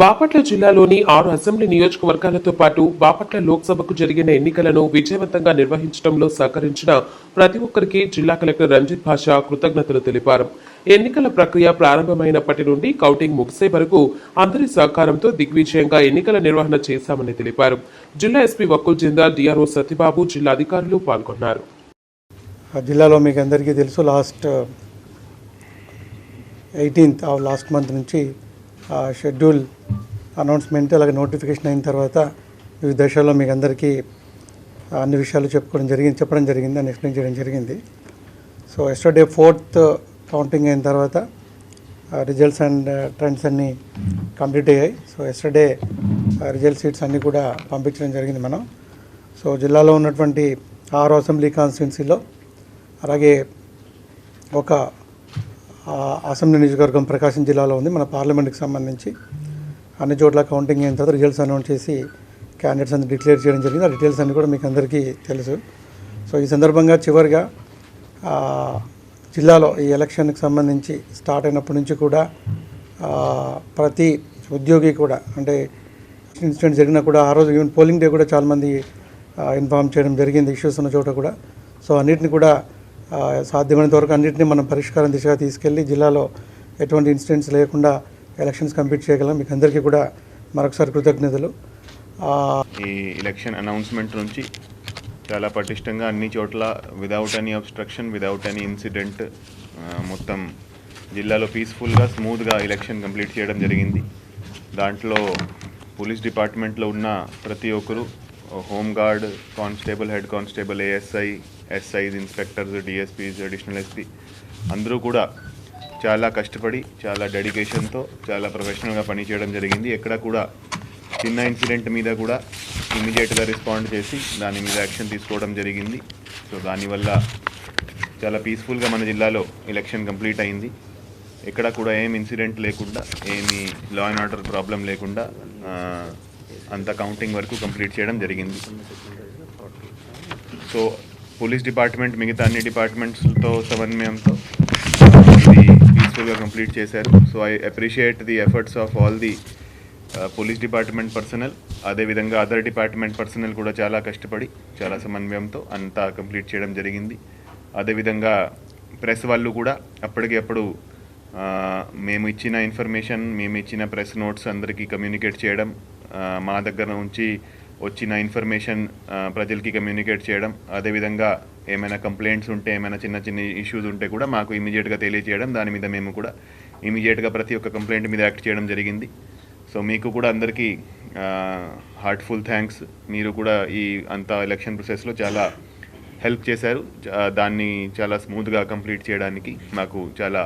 బాపట్ల జిల్లాలోని ఆరు అసెంబ్లీ నియోజకవర్గాలతో పాటు బాపట్ల లోక్సభకు జరిగిన ఎన్నికలను విజయవంతంగా నిర్వహించడంలో సహకరించిన ప్రతి ఒక్కరికి జిల్లా కలెక్టర్ రంజిత్ భాష కృతజ్ఞతలు తెలిపారు. ఎన్నికల ప్రక్రియ ప్రారంభమైనప్పటి నుండి కౌంటింగ్ ముగిసే వరకు అందరి సహకారంతో దిగ్విజయంగా ఎన్నికల నిర్వహణ చేశామని తెలిపారు. జిల్లా ఎస్పీ వక్కుల్ జిందా డిఆర్ఓ సత్యబాబు జిల్లా అధికారులు పాల్గొన్నారు. జిల్లాలో మీకు అందరికీ తెలుసు లాస్ట్ ఎయిటీన్త్ లాస్ట్ మంత్ నుంచి uh, షెడ్యూల్ అనౌన్స్మెంట్ అలాగే నోటిఫికేషన్ అయిన తర్వాత వివిధ దశల్లో మీకు అందరికీ అన్ని విషయాలు చెప్పుకోవడం జరిగింది చెప్పడం జరిగింది అని ఎక్స్ప్లెయిన్ చేయడం జరిగింది. సో ఎస్టర్డే ఫోర్త్ కౌంటింగ్ అయిన తర్వాత రిజల్ట్స్ అండ్ ట్రెండ్స్ అన్నీ కంప్లీట్ అయ్యాయి. సో ఎస్టర్డే రిజల్ట్ సీట్స్ అన్నీ కూడా పంపించడం జరిగింది మనం. సో జిల్లాలో ఉన్నటువంటి ఆరు అసెంబ్లీ కాన్స్టిట్యున్సీలో అలాగే ఒక అసెంబ్లీ నియోజకవర్గం ప్రకాశం జిల్లాలో ఉంది. మన పార్లమెంట్కి సంబంధించి అన్ని చోట్ల కౌంటింగ్ అయిన తర్వాత రిజల్ట్స్ అనౌన్స్ చేసి క్యాండిడేట్స్ అన్ని డిక్లేర్ చేయడం జరిగింది. ఆ డీటెయిల్స్ అన్ని కూడా మీకు అందరికీ తెలుసు. సో ఈ సందర్భంగా చివరిగా జిల్లాలో ఈ ఎలక్షన్కి సంబంధించి స్టార్ట్ అయినప్పటి నుంచి కూడా ప్రతి ఉద్యోగి కూడా అంటే ఇన్సిడెంట్ జరిగినా కూడా ఆ రోజు ఈవెన్ పోలింగ్ డే కూడా చాలామంది ఇన్ఫామ్ చేయడం జరిగింది ఇష్యూస్ ఉన్న చోట కూడా. సో అన్నిటిని కూడా సాధ్యమైనంత వరకు అన్నింటినీ మనం పరిష్కారం దిశగా తీసుకెళ్ళి జిల్లాలో ఎటువంటి ఇన్సిడెంట్స్ లేకుండా ఎలక్షన్స్ కంప్లీట్ చేయగలం. మీకు అందరికీ కూడా మరొకసారి కృతజ్ఞతలు. ఈ ఎలక్షన్ అనౌన్స్మెంట్ నుంచి చాలా పటిష్టంగా అన్ని చోట్ల without any obstruction without any incident మొత్తం జిల్లాలో పీస్ఫుల్గా స్మూత్గా ఎలక్షన్ కంప్లీట్ చేయడం జరిగింది. దాంట్లో పోలీస్ డిపార్ట్మెంట్లో ఉన్న ప్రతి ఒక్కరు home guard constable head constable ASI SIs inspectors DSPs additional SP అందరూ కూడా చాలా కష్టపడి చాలా డెడికేషన్తో చాలా ప్రొఫెషనల్గా పనిచేయడం జరిగింది. ఎక్కడ కూడా చిన్న ఇన్సిడెంట్ మీద కూడా ఇమీడియట్గా రెస్పాండ్ చేసి దాని మీద యాక్షన్ తీసుకోవడం జరిగింది. సో దానివల్ల చాలా పీస్ఫుల్గా మన జిల్లాలో ఎలక్షన్ కంప్లీట్ అయింది. ఎక్కడ కూడా ఏం ఇన్సిడెంట్ లేకుండా ఏమి లా అండ్ ఆర్డర్ ప్రాబ్లం లేకుండా అంత కౌంటింగ్ వరకు కంప్లీట్ చేయడం జరిగింది. సో పోలీస్ డిపార్ట్మెంట్ మిగతా అన్ని డిపార్ట్మెంట్స్తో సమన్వయంతో ఇది సక్సెస్ఫుల్గా కంప్లీట్ చేశారు. So I appreciate the efforts of all the police department personnel అదేవిధంగా అదర్ డిపార్ట్మెంట్ పర్సనల్ కూడా చాలా కష్టపడి చాలా సమన్వయంతో అంతా కంప్లీట్ చేయడం జరిగింది. అదేవిధంగా ప్రెస్ వాళ్ళు కూడా అప్పటికి అప్పుడు మేము ఇచ్చిన ఇన్ఫర్మేషన్ మేము ఇచ్చిన ప్రెస్ నోట్స్ అందరికీ కమ్యూనికేట్ చేయడం మా దగ్గర నుంచి వచ్చిన ఇన్ఫర్మేషన్ ప్రజలకి కమ్యూనికేట్ చేయడం అదేవిధంగా ఏమైనా కంప్లైంట్స్ ఉంటే ఏమైనా చిన్న చిన్న ఇష్యూస్ ఉంటే కూడా మాకు ఇమీడియట్గా తెలియజేయడం దాని మీద మేము కూడా ఇమీడియట్గా ప్రతి ఒక్క కంప్లైంట్ మీద యాక్ట్ చేయడం జరిగింది. సో మీకు కూడా అందరికీ హార్ట్ఫుల్ థ్యాంక్స్ మీరు కూడా ఈ అంత ఎలక్షన్ ప్రాసెస్లో చాలా హెల్ప్ చేశారు. దాన్ని చాలా స్మూత్గా కంప్లీట్ చేయడానికి మాకు చాలా